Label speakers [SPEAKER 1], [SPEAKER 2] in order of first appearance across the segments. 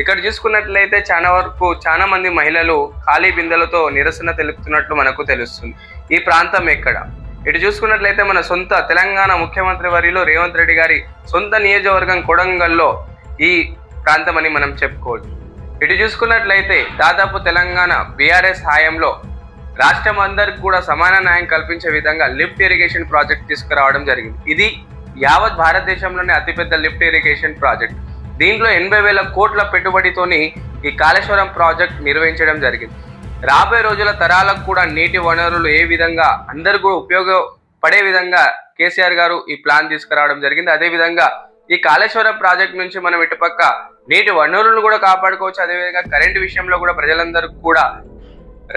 [SPEAKER 1] ఇక్కడ చూసుకున్నట్లయితే చాలా వరకు చాలా మంది మహిళలు ఖాళీ బిందెలతో నిరసన తెలుపుతున్నట్లు మనకు తెలుస్తుంది. ఈ ప్రాంతం ఎక్కడ? ఇటు చూసుకున్నట్లయితే మన సొంత తెలంగాణ ముఖ్యమంత్రి వారిలో రేవంత్ రెడ్డి గారి సొంత నియోజకవర్గం కొడంగల్లో ఈ ప్రాంతం అని మనం చెప్పుకోవచ్చు. ఇటు చూసుకున్నట్లయితే దాదాపు తెలంగాణ బీఆర్ఎస్ హాయంలో రాష్ట్రం అందరికి కూడా సమాన న్యాయం కల్పించే విధంగా లిఫ్ట్ ఇరిగేషన్ ప్రాజెక్ట్ తీసుకురావడం జరిగింది. ఇది యావత్ భారతదేశంలోనే అతిపెద్ద లిఫ్ట్ ఇరిగేషన్ ప్రాజెక్ట్. దీంట్లో ఎనభై వేల కోట్ల పెట్టుబడితోని ఈ కాళేశ్వరం ప్రాజెక్ట్ నిర్వహించడం జరిగింది. రాబోయే రోజుల తరాలకు కూడా నీటి వనరులు ఏ విధంగా అందరు కూడా ఉపయోగపడే విధంగా కేసీఆర్ గారు ఈ ప్లాన్ తీసుకురావడం జరిగింది. అదే విధంగా ఈ కాళేశ్వరం ప్రాజెక్ట్ నుంచి మనం ఇటుపక్క నీటి వనరులను కూడా కాపాడుకోవచ్చు. అదేవిధంగా కరెంటు విషయంలో కూడా ప్రజలందరికీ కూడా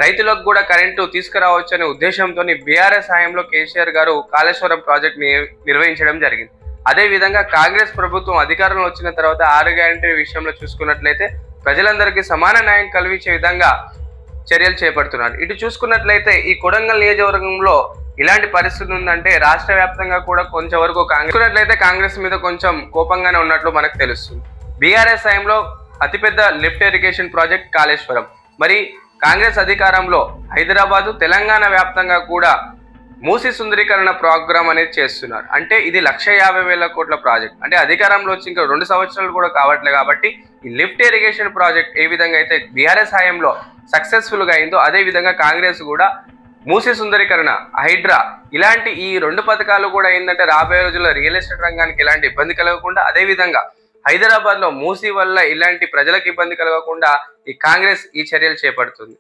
[SPEAKER 1] రైతులకు కూడా కరెంటు తీసుకురావచ్చు అనే ఉద్దేశంతో బీఆర్ఎస్ హాయంలో కేసీఆర్ గారు కాళేశ్వరం ప్రాజెక్ట్ని నిర్వహించడం జరిగింది. అదే విధంగా కాంగ్రెస్ ప్రభుత్వం అధికారంలో వచ్చిన తర్వాత ఆరు గ్యారంటీ విషయంలో చూసుకున్నట్లయితే ప్రజలందరికీ సమాన న్యాయం కలిగించే విధంగా చర్యలు చేపడుతున్నారు. ఇటు చూసుకున్నట్లయితే ఈ కొడంగల్ నియోజకవర్గంలో ఇలాంటి పరిస్థితి ఉందంటే రాష్ట్ర వ్యాప్తంగా కూడా కొంచెం వరకు కాంగ్రెస్ కాంగ్రెస్ మీద కొంచెం కోపంగానే ఉన్నట్లు మనకు తెలుస్తుంది. బీఆర్ఎస్ టైంలో అతిపెద్ద లిఫ్ట్ ఇరిగేషన్ ప్రాజెక్ట్ కాళేశ్వరం. మరి కాంగ్రెస్ అధికారంలో హైదరాబాదు తెలంగాణ వ్యాప్తంగా కూడా మూసి సుందరీకరణ ప్రోగ్రామ్ అనేది చేస్తున్నారు. అంటే ఇది లక్ష యాభై వేల కోట్ల ప్రాజెక్ట్. అంటే అధికారంలో వచ్చి ఇంకా రెండు సంవత్సరాలు కూడా కావట్లేదు కాబట్టి ఈ లిఫ్ట్ ఇరిగేషన్ ప్రాజెక్ట్ ఏ విధంగా అయితే బీఆర్ఎస్ హయాంలో సక్సెస్ఫుల్గా అయిందో అదే విధంగా కాంగ్రెస్ కూడా మూసి సుందరీకరణ హైడ్రా ఇలాంటి ఈ రెండు పథకాలు కూడా ఏంటంటే రాబోయే రోజుల్లో రియల్ ఎస్టేట్ రంగానికి ఎలాంటి ఇబ్బంది కలగకుండా అదే విధంగా మూసి వల్ల ఇలాంటి ప్రజలకు ఇబ్బంది కలగకుండా ఈ కాంగ్రెస్ ఈ చర్యలు చేపడుతుంది.